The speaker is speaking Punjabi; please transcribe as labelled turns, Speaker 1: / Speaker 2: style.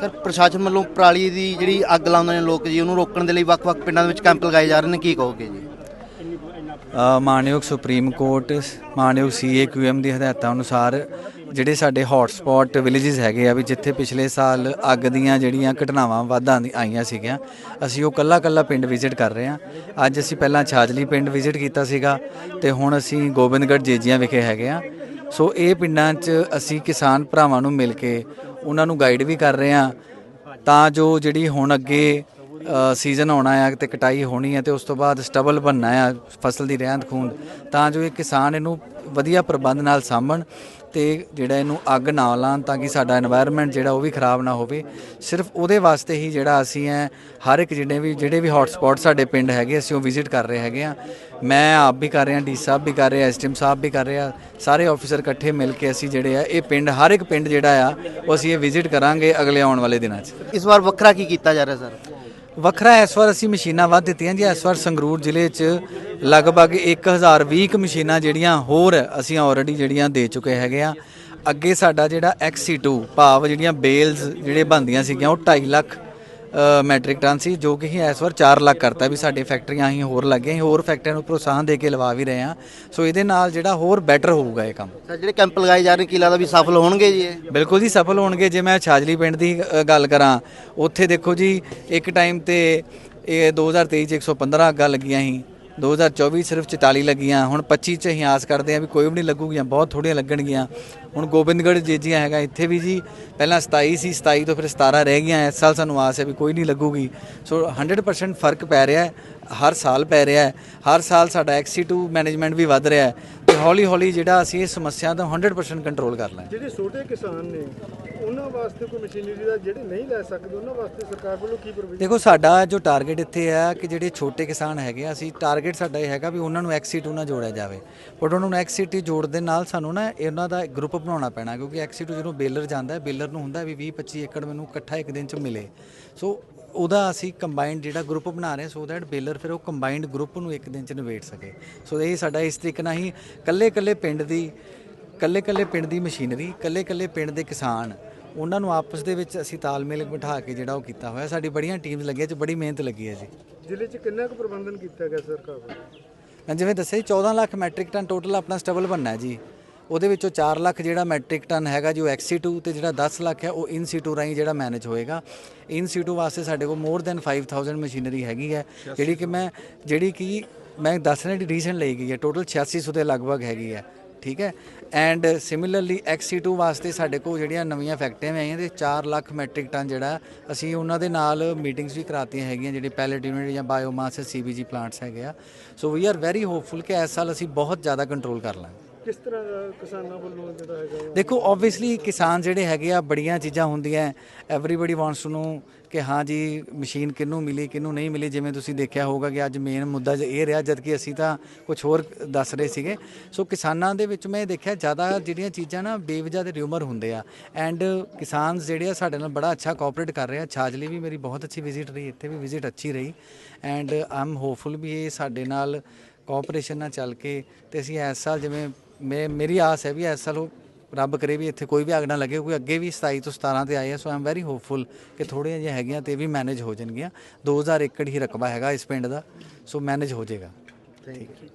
Speaker 1: ਸਰ, ਪ੍ਰਸ਼ਾਸਨ ਵੱਲੋਂ ਪਰਾਲੀ ਦੀ ਜਿਹੜੀ ਅੱਗ ਲਾਉਂਦੇ ਨੇ ਲੋਕ ਜੀ, ਉਹਨੂੰ ਰੋਕਣ ਦੇ ਲਈ ਵੱਖ-ਵੱਖ ਪਿੰਡਾਂ ਦੇ ਵਿੱਚ ਕੈਂਪ ਲਗਾਏ ਜਾ ਰਹੇ ਨੇ, ਕੀ ਕਹੋਗੇ ਜੀ?
Speaker 2: ਮਾਨਯੋਗ ਸੁਪਰੀਮ ਕੋਰਟ, ਮਾਨਯੋਗ ਸੀਏਕਿਊਐਮ ਦੀ ਹਦਾਇਤਾਂ ਅਨੁਸਾਰ ਜਿਹੜੇ ਸਾਡੇ ਹੌਟ ਸਪੌਟ ਵਿਲੇजेस ਹੈਗੇ ਆ ਵੀ ਜਿੱਥੇ ਪਿਛਲੇ ਸਾਲ ਅੱਗ ਦੀਆਂ ਜਿਹੜੀਆਂ ਘਟਨਾਵਾਂ ਵਾਧਾਂ ਦੀ ਆਈਆਂ ਸੀਗੀਆਂ, ਅਸੀਂ ਉਹ ਕੱਲਾ ਕੱਲਾ ਪਿੰਡ ਵਿਜ਼ਿਟ ਕਰ ਰਹੇ ਹਾਂ। ਅੱਜ ਅਸੀਂ ਪਹਿਲਾਂ ਛਾਜਲੀ ਪਿੰਡ ਵਿਜ਼ਿਟ ਕੀਤਾ ਸੀਗਾ ਤੇ ਹੁਣ ਅਸੀਂ ਗੋਬਿੰਦਗੜ੍ਹ ਜੇਜੀਆਂ ਵਿਖੇ ਹੈਗੇ ਆ ਸੋ ਇਹ ਪਿੰਡਾਂ 'ਚ ਅਸੀਂ ਕਿਸਾਨ ਭਰਾਵਾਂ ਨੂੰ ਮਿਲ ਕੇ ਉਹਨਾਂ ਨੂੰ ਗਾਈਡ ਵੀ ਕਰ ਰਹੇ ਹਾਂ ਤਾਂ ਜੋ ਜਿਹੜੀ ਹੁਣ ਅੱਗੇ ਸੀਜ਼ਨ ਆਉਣਾ ਆ ਤੇ ਕਟਾਈ ਹੋਣੀ ਹੈ ਤੇ ਉਸ ਤੋਂ ਬਾਅਦ ਸਟਬਲ ਬਣਨਾ ਆ ਫਸਲ ਦੀ ਰਹਿੰਦ ਖੂੰਦ ਤਾਂ ਜੋ ਇਹ ਕਿਸਾਨ ਇਹਨੂੰ ਵਧੀਆ ਪ੍ਰਬੰਧ ਨਾਲ ਸਾਂਭਣ ਤੇ ਜਿਹੜਾ ਇਹਨੂੰ ਅੱਗ ਨਾ ਲਾਣ ਤਾਂ ਕਿ ਸਾਡਾ এনवायरमेंट ਜਿਹੜਾ ਉਹ ਵੀ ਖਰਾਬ ਨਾ ਹੋਵੇ। ਸਿਰਫ ਉਹਦੇ ਵਾਸਤੇ ਹੀ ਜਿਹੜਾ ਅਸੀਂ ਹੈ ਹਰ ਇੱਕ ਜਿੰਨੇ ਵੀ, ਜਿਹੜੇ ਵੀ ਹੌਟ ਸਪੌਟ ਸਾਡੇ ਪਿੰਡ ਹੈਗੇ ਅਸੀਂ ਉਹ ਵਿਜ਼ਿਟ ਕਰ ਰਹੇ ਹੈਗੇ ਆ। ਮੈਂ ਆਪ ਵੀ ਕਰ ਰਿਹਾ, ਡੀ ਸਾਹਿਬ ਵੀ ਕਰ ਰਿਹਾ ਐਸਟੀਐਮ ਸਾਹਿਬ ਵੀ ਕਰ ਰਿਹਾ, ਸਾਰੇ ਆਫੀਸਰ ਇਕੱਠੇ ਮਿਲ ਕੇ ਅਸੀਂ ਜਿਹੜੇ ਆ, ਇਹ ਪਿੰਡ, ਹਰ ਇੱਕ ਪਿੰਡ ਜਿਹੜਾ ਆ, ਉਹ ਅਸੀਂ ਇਹ ਵਿਜ਼ਿਟ ਕਰਾਂਗੇ ਅਗਲੇ ਆਉਣ ਵਾਲੇ ਦਿਨਾਂ 'ਚ।
Speaker 1: ਇਸ ਵਾਰ ਵੱਖਰਾ ਕੀ ਕੀਤਾ ਜਾ ਰਿਹਾ, ਸਰ?
Speaker 2: ਵੱਖਰਾ ਇਸ ਵਾਰ ਅਸੀਂ ਮਸ਼ੀਨਾਂ ਵੱਧ ਦਿੱਤੀਆਂ ਜੀ। ਇਸ ਵਾਰ ਸੰਗਰੂਰ ਜ਼ਿਲ੍ਹੇ 'ਚ ਲਗਭਗ 1020 ਕੁ ਮਸ਼ੀਨਾਂ ਜਿਹੜੀਆਂ ਹੋਰ ਅਸੀਂ ਆਲਰੇਡੀ ਜਿਹੜੀਆਂ ਦੇ ਚੁੱਕੇ ਹੈਗੇ ਆ। ਅੱਗੇ ਸਾਡਾ ਜਿਹੜਾ XC2 ਭਾਵ ਜਿਹੜੀਆਂ ਬੇਲਸ ਜਿਹੜੇ ਬੰਦੀਆਂ ਸੀਗੀਆਂ ਉਹ 2.5 ਲੱਖ ਮੈਟ੍ਰਿਕ ਟਨ ਸੀ ਜੋ ਕਿ ਅਸੀਂ ਇਸ ਵਾਰ 4 ਲੱਖ ਕਰਤਾ ਵੀ ਸਾਡੇ ਫੈਕਟਰੀਆਂ ਅਸੀਂ ਹੋਰ ਲੱਗੀਆਂ ਅਸੀਂ ਹੋਰ ਫੈਕਟਰੀਆਂ ਨੂੰ ਪ੍ਰੋਤਸਾਹਨ ਦੇ ਕੇ ਲਵਾ ਵੀ ਰਹੇ ਹਾਂ। ਸੋ ਇਹਦੇ ਨਾਲ ਜਿਹੜਾ ਹੋਰ ਬੈਟਰ ਹੋਊਗਾ ਇਹ ਕੰਮ।
Speaker 1: ਸਰ ਜਿਹੜੇ ਕੈਂਪ ਲਗਾਏ ਜਾ ਰਹੇ ਕੀ ਲੱਗਦਾ ਵੀ ਸਫਲ ਹੋਣਗੇ ਜੀ ਇਹ?
Speaker 2: ਬਿਲਕੁਲ ਜੀ ਸਫਲ ਹੋਣਗੇ। ਜੇ ਮੈਂ ਛਾਜਲੀ ਪਿੰਡ ਦੀ ਅ, ਗੱਲ ਕਰਾਂ ਉੱਥੇ ਦੇਖੋ ਜੀ ਇੱਕ ਟਾਈਮ ਤੇ ਇਹ 2023 ਚ 115 ਅੱਗਾਂ ਲੱਗੀਆਂ ਸੀ। 2024 ਸਿਰਫ 44 ਲੱਗੀਆਂ, ਹੁਣ 25 ਚ ਅਸੀਂ ਆਸ ਕਰਦੇ ਹਾਂ ਵੀ ਕੋਈ ਵੀ ਨਹੀਂ ਲੱਗੂਗੀਆਂ, ਬਹੁਤ ਥੋੜੀਆਂ ਲੱਗਣਗੀਆਂ। ਹੁਣ ਗੋਬਿੰਦਗੜ੍ਹ ਜੇਜੀਆਂ ਹੈਗਾ ਇੱਥੇ ਵੀ ਜੀ, ਪਹਿਲਾਂ 27 ਸੀ 27 ਤੋਂ ਫਿਰ 17 ਰਹਿ ਗਈਆਂ, ਇਸ ਸਾਲ ਸਾਨੂੰ ਆਸ ਹੈ ਵੀ ਕੋਈ ਨਹੀਂ ਲੱਗੂਗੀ। ਸੋ 100% ਫ਼ਰਕ ਪੈ ਰਿਹਾ ਹੈ, ਹਰ ਸਾਲ ਪੈ ਰਿਹਾ ਹੈ, ਹਰ ਸਾਲ ਸਾਡਾ XC2 ਮੈਨੇਜਮੈਂਟ ਵੀ ਵੱਧ ਰਿਹਾ ਹੈ। ਤੇ ਹੌਲੀ ਹੌਲੀ ਜਿਹੜਾ ਅਸੀਂ ਇਸ ਸਮੱਸਿਆ ਦਾ 100% ਕੰਟਰੋਲ ਕਰ ਲਾਂਗੇ
Speaker 3: ਜਿਹੜੇ ਛੋਟੇ ਕਿਸਾਨ ਨੇ ਉਹਨਾਂ ਵਾਸਤੇ ਕੋਈ ਮਸ਼ੀਨਰੀ ਦਾ ਜਿਹੜੇ ਨਹੀਂ ਲੈ ਸਕਦੇ, ਉਹਨਾਂ ਵਾਸਤੇ ਸਰਕਾਰ ਵੱਲੋਂ ਕੀ ਪ੍ਰੋਵੀਜ਼ਨ
Speaker 2: ਦੇਖੋ, ਸਾਡਾ ਜੋ ਟਾਰਗੇਟ ਇੱਥੇ ਹੈ ਕਿ ਜਿਹੜੇ ਛੋਟੇ ਕਿਸਾਨ ਹੈਗੇ ਆ, ਅਸੀਂ ਟਾਰਗੇਟ ਸਾਡਾ ਇਹ ਹੈਗਾ ਵੀ ਉਹਨਾਂ ਨੂੰ XC2 ਨਾਲ ਜੋੜਿਆ ਜਾਵੇ। ਬਟ ਉਹਨਾਂ ਨੂੰ XC2 ਜੋੜਨ ਦੇ ਨਾਲ ਸਾਨੂੰ ਨਾ ਇਹਨਾਂ ਦਾ ਗਰੁੱਪ ਬਣਾਉਣਾ ਪੈਣਾ, ਕਿਉਂਕਿ XC2 ਜਦੋਂ ਬੇਲਰ ਜਾਂਦਾ ਹੈ, ਬੇਲਰ ਨੂੰ ਹੁੰਦਾ ਵੀ 20 25 ਏਕੜ ਮੈਨੂੰ ਇਕੱਠਾ ਇੱਕ ਦਿਨ ਚ ਮਿਲੇ। ਸੋ ਉਹਦਾ ਅਸੀਂ ਕੰਬਾਈਨਡ ਜਿਹੜਾ ਗਰੁੱਪ ਬਣਾ ਰਹੇ ਸੋ ਦੈਟ ਬੇਲਰ ਫਿਰ ਉਹ ਕੰਬਾਈਨਡ ਗਰੁੱਪ ਨੂੰ ਇੱਕ ਦਿਨ ਚ ਨਿਬੇੜ ਸਕੇ। ਸੋ ਇਹ ਸਾਡਾ ਇਸ ਤਰੀਕੇ ਨਾਲ ਹੀ ਕੱਲੇ ਕੱਲੇ ਪਿੰਡ ਦੀ ਕੱਲੇ ਕੱਲੇ ਪਿੰਡ ਦੀ ਮਸ਼ੀਨਰੀ ਕੱਲੇ ਕੱਲੇ ਪਿੰਡ ਦੇ ਕਿਸਾਨ ਉਹਨਾਂ ਨੂੰ ਆਪਸ ਦੇ ਵਿੱਚ ਅਸੀਂ ਤਾਲਮੇਲ ਬਿਠਾ ਕੇ ਜਿਹੜਾ ਉਹ ਕੀਤਾ ਹੋਇਆ। ਸਾਡੀ ਬੜੀਆਂ ਟੀਮਸ ਲੱਗੀਆਂ ਚ ਬੜੀ ਮਿਹਨਤ ਲੱਗੀ ਹੈ ਜੀ।
Speaker 3: ਜ਼ਿਲ੍ਹੇ 'ਚ ਕਿੰਨਾ ਕੁ ਪ੍ਰਬੰਧਨ ਕੀਤਾ ਗਿਆ ਸਰਕਾਰ ਵੱਲੋਂ?
Speaker 2: ਮੈਂ ਜਿਵੇਂ ਦੱਸਿਆ ਜੀ 14 ਲੱਖ ਮੈਟ੍ਰਿਕ ਟਨ ਟੋਟਲ ਆਪਣਾ ਸਟੇਬਲ ਬਣਨਾ ਹੈ ਜੀ। ਉਹਦੇ ਵਿੱਚੋਂ 4 ਲੱਖ ਜਿਹੜਾ ਮੈਟ੍ਰਿਕ ਟਨ ਹੈਗਾ ਜੋ XC2 ਤੇ ਜਿਹੜਾ 10 ਲੱਖ ਹੈ ਉਹ ਇਨ ਸੀਟੂ ਰਾਹੀਂ ਜਿਹੜਾ ਮੈਨੇਜ ਹੋਏਗਾ। ਇਨ ਸੀਟੂ ਵਾਸਤੇ ਸਾਡੇ ਕੋਲ ਮੋਰ ਦੈਨ 5000 ਮਸ਼ੀਨਰੀ ਹੈਗੀ ਹੈ। ਜਿਹੜੀ ਕਿ ਮੈਂ ਜਿਹੜੀ ਕਿ ਮੈਂ ਦੱਸ ਰਿਹਾ ਰੀਸੈਂਟ ਲਈ ਗਈ ਹੈ। ਟੋਟਲ 8600 ਦੇ ਲਗਭਗ ਹੈਗੀ ਹੈ। ਠੀਕ ਹੈ? ਐਂਡ ਸਿਮਿਲਰਲੀ XC2 ਵਾਸਤੇ ਸਾਡੇ ਕੋਲ ਜਿਹੜੀਆਂ ਨਵੀਆਂ ਫੈਕਟਰੀਆਂ ਵੀ ਆਈਆਂ ਤੇ 4 ਲੱਖ ਮੈਟ੍ਰਿਕ ਟਨ ਜਿਹੜਾ, ਅਸੀਂ ਉਹਨਾਂ ਦੇ ਨਾਲ ਮੀਟਿੰਗਸ ਵੀ ਕਰਾਤੀਆਂ ਹੈਗੀਆਂ, ਜਿਹੜੇ ਪੈਲੇਟ ਯੂਨਿਟ ਜਾਂ ਬਾਇਓਮਾਸ ਸੀਬੀਜੀ ਪਲਾਂਟਸ ਹੈਗੇ ਆ। So we are very hopeful ਕਿ ਇਸ ਸਾਲ ਅਸੀਂ ਬਹੁਤ ਜ਼ਿਆਦਾ ਕੰਟਰੋਲ ਕਰ ਲਾਂਗੇ।
Speaker 3: ਕਿਸ ਤਰ੍ਹਾਂ ਦਾ ਕਿਸਾਨਾਂ ਵੱਲੋਂ ਜਿਹੜਾ ਹੈਗਾ
Speaker 2: ਦੇਖੋ ਆਬਵੀਅਸਲੀ ਕਿਸਾਨ ਜਿਹੜੇ ਹੈਗੇ ਆ, ਬੜੀਆਂ ਚੀਜ਼ਾਂ ਹੁੰਦੀਆਂ ਐਵਰੀਬਾਡੀ ਵਾਂਟਸ ਟੂ ਨੋ ਕਿ ਹਾਂ ਜੀ, ਮਸ਼ੀਨ ਕਿਹਨੂੰ ਮਿਲੀ, ਕਿਹਨੂੰ ਨਹੀਂ ਮਿਲੀ। ਜਿਵੇਂ ਤੁਸੀਂ ਦੇਖਿਆ ਹੋਊਗਾ ਕਿ ਅੱਜ ਮੇਨ ਮੁੱਦਾ ਇਹ ਰਿਹਾ ਜਦ ਕਿ ਅਸੀਂ ਤਾਂ ਕੁਝ ਹੋਰ ਦੱਸ ਰਹੇ ਸੀਗੇ। ਸੋ ਕਿਸਾਨਾਂ ਦੇ ਵਿੱਚ ਮੈਂ ਦੇਖਿਆ, ਜ਼ਿਆਦਾ ਜਿਹੜੀਆਂ ਚੀਜ਼ਾਂ ਨਾ ਬੇਵਜਾ ਦੇ ਰਿਊਮਰ ਹੁੰਦੇ ਆ। ਐਂਡ ਕਿਸਾਨ ਜਿਹੜੇ ਆ, ਸਾਡੇ ਨਾਲ ਬੜਾ ਅੱਛਾ ਕੋਆਪਰੇਟ ਕਰ ਰਹੇ ਆ। ਛਾਜਲੀ ਵੀ ਮੇਰੀ ਬਹੁਤ ਅੱਛੀ ਵਿਜ਼ਿਟ ਰਹੀ, ਇੱਥੇ ਵੀ ਵਿਜ਼ਿਟ ਅੱਛੀ ਰਹੀ। ਐਂਡ ਆਮ ਹੋਪਫੁਲ ਵੀ ਇਹ ਸਾਡੇ ਨਾਲ ਕੋਆਪਰੇਸ਼ਨ ਨਾਲ ਚੱਲ ਕੇ ਤੇ ਅਸੀਂ ਇਸ ਸਾਲ ਜਿਵੇਂ ਮੈਂ, ਮੇਰੀ ਆਸ ਹੈ ਵੀ ਇਸ ਸਾਲ ਉਹ ਰੱਬ ਕਰੇ ਵੀ ਇੱਥੇ ਕੋਈ ਵੀ ਅੱਗ ਨਾ ਲੱਗੇ ਕੋਈ ਅੱਗੇ ਵੀ 27 ਤੋਂ 17 ਤੇ ਆਏ ਆ ਸੋ ਆਮ ਵੈਰੀ ਹੋਪਫੁਲ ਕਿ ਥੋੜ੍ਹੀਆਂ ਜਿਹੀਆਂ ਹੈਗੀਆਂ ਤੇ ਇਹ ਵੀ ਮੈਨੇਜ ਹੋ ਜਾਣਗੀਆਂ। 2000 ਏਕੜ ਹੀ ਰਕਬਾ ਹੈਗਾ ਇਸ ਪਿੰਡ ਦਾ ਸੋ ਮੈਨੇਜ ਹੋ ਜਾਏਗਾ। ਠੀਕ ਹੈ